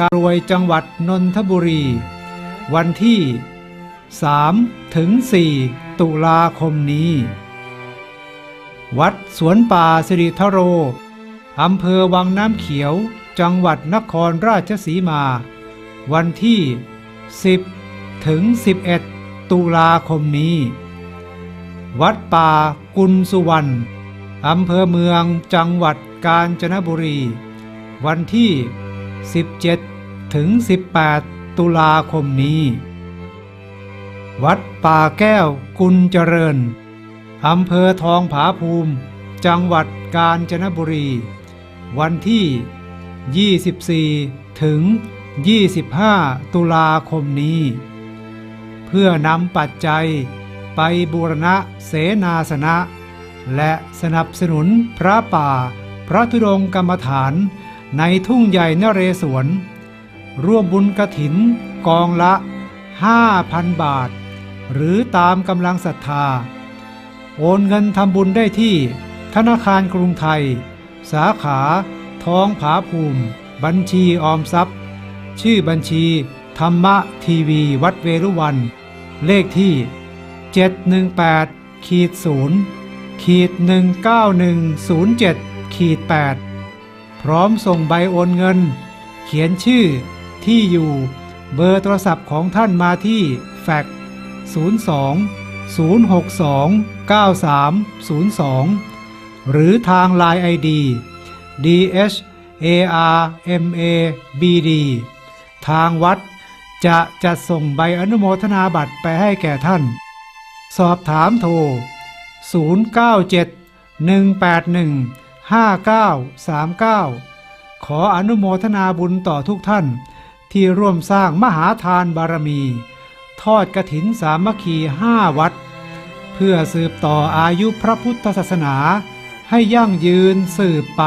การรวยจังหวัดนนทบุรี วันที่ 3 ถึง 4 ตุลาคมนี้ วัดสวนป่าสิริทโร อำเภอวังน้ำเขียว จังหวัดนครราชสีมา วันที่ 10 ถึง 11 ตุลาคมนี้ วัดป่ากุลสุวรรณอำเภอเมืองจังหวัดกาญจนบุรี วันที่ 17 ถึง 18 ตุลาคมนี้ วัดป่าแก้วกุลเจริญอำเภอทองผาภูมิ จังหวัดกาญจนบุรี วันที่ 24 ถึง 25 ตุลาคมนี้ เพื่อนำปัจจัยไปบูรณะเสนาสนะ และสนับสนุนพระป่า พระธุดงค์กรรมฐาน ในทุ่งใหญ่นเรศวร ร่วมบุญกระถินกองละ 5,000 บาท หรือตามกำลังศรัทธา โอนเงินทำบุญได้ที่ ธนาคารกรุงไทย สาขาท้องผาภูมิ บัญชีออมทรัพย์ ชื่อบัญชี ธรรมะทีวีวัดเวรุวัน เลขที่ 718ขีด0ขีด19107ขีด8 พร้อมส่งใบโอนเงิน เขียนชื่อที่อยู่เบอร์โทรศัพท์ของท่านมาที่แฟกซ์02 062 9302 หรือทาง Line ID DH ARMABD ทางวัดจะจัดส่งใบอนุโมทนาบัตรไปให้แก่ท่าน สอบถามโทร 097 181 5939 ขออนุโมทนาบุญต่อทุกท่าน ที่ร่วมสร้างมหาทานบารมี ทอดกระถินสามัคคีห้าวัด เพื่อสืบต่ออายุพระพุทธศาสนาให้ยั่งยืนสืบไป